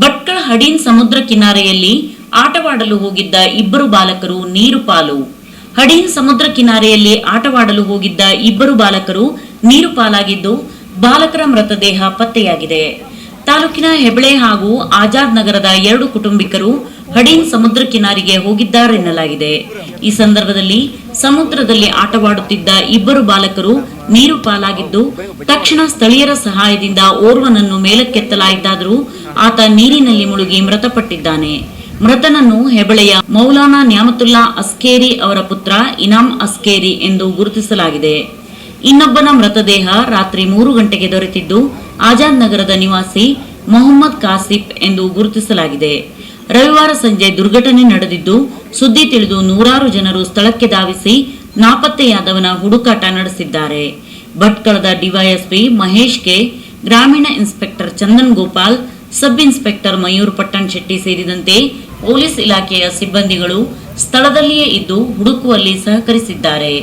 ಭಟ್ಕಳ ಹಡೀನ್ ಸಮುದ್ರ ಕಿನಾರೆಯಲ್ಲಿ ಆಟವಾಡಲು ಹೋಗಿದ್ದ ಇಬ್ಬರು ಬಾಲಕರು ನೀರು ಪಾಲು. ಹಡೀನ್ ಸಮುದ್ರ ಕಿನಾರೆಯಲ್ಲಿ ಆಟವಾಡಲು ಹೋಗಿದ್ದ ಇಬ್ಬರು ಬಾಲಕರು ನೀರು ಪಾಲಾಗಿದ್ದು ಬಾಲಕರ ಮೃತದೇಹ ಪತ್ತೆಯಾಗಿದೆ. ತಾಲೂಕಿನ ಹೆಬಳೆ ಹಾಗೂ ಆಜಾದ್ ನಗರದ ಎರಡು ಕುಟುಂಬಿಕರು ಹಡೀನ್ ಸಮುದ್ರ ಕಿನಾರಿಗೆ ಹೋಗಿದ್ದಾರೆನ್ನಲಾಗಿದೆ. ಈ ಸಂದರ್ಭದಲ್ಲಿ ಸಮುದ್ರದಲ್ಲಿ ಆಟವಾಡುತ್ತಿದ್ದ ಇಬ್ಬರು ಬಾಲಕರು ನೀರು ಪಾಲಾಗಿದ್ದು, ತಕ್ಷಣ ಸ್ಥಳೀಯರ ಸಹಾಯದಿಂದ ಓರ್ವನನ್ನು ಮೇಲಕ್ಕೆತ್ತಲಾಯಿತಾದರೂ ಆತ ನೀರಿನಲ್ಲಿ ಮುಳುಗಿ ಮೃತಪಟ್ಟಿದ್ದಾನೆ. ಮೃತನನ್ನು ಹೆಬಳೆಯ ಮೌಲಾನಾ ನ್ಯಾಮತುಲ್ಲಾ ಅಸ್ಕೇರಿ ಅವರ ಪುತ್ರ ಇನಾಮ್ ಅಸ್ಕೇರಿ ಎಂದು ಗುರುತಿಸಲಾಗಿದೆ. ಇನ್ನೊಬ್ಬನ ಮೃತದೇಹ ರಾತ್ರಿ ಮೂರು ಗಂಟೆಗೆ ದೊರೆತಿದ್ದು, ಆಜಾದ್ ನಗರದ ನಿವಾಸಿ ಮೊಹಮ್ಮದ್ ಕಾಸಿಫ್ ಎಂದು ಗುರುತಿಸಲಾಗಿದೆ. ರವಿವಾರ ಸಂಜೆ ದುರ್ಘಟನೆ ನಡೆದಿದ್ದು, ಸುದ್ದಿ ತಿಳಿದು ನೂರಾರು ಜನರು ಸ್ಥಳಕ್ಕೆ ಧಾವಿಸಿ ನಾಪತ್ತೆಯಾದವನ ಹುಡುಕಾಟ ನಡೆಸಿದ್ದಾರೆ. ಭಟ್ಕಳದ ಡಿವೈಎಸ್ಪಿ ಮಹೇಶ್ ಕೆ, ಗ್ರಾಮೀಣ inspector Chandan Gopal, sub inspector Mayur Pattan Shetty ಸೇರಿದಂತೆ ಪೊಲೀಸ್ ಇಲಾಖೆಯ ಸಿಬ್ಬಂದಿಗಳು ಸ್ಥಳದಲ್ಲಿಯೇ ಇದ್ದು, ಹುಡುಕುವಲ್ಲಿ ಸಹಕರಿಸಿದ್ದಾರೆ.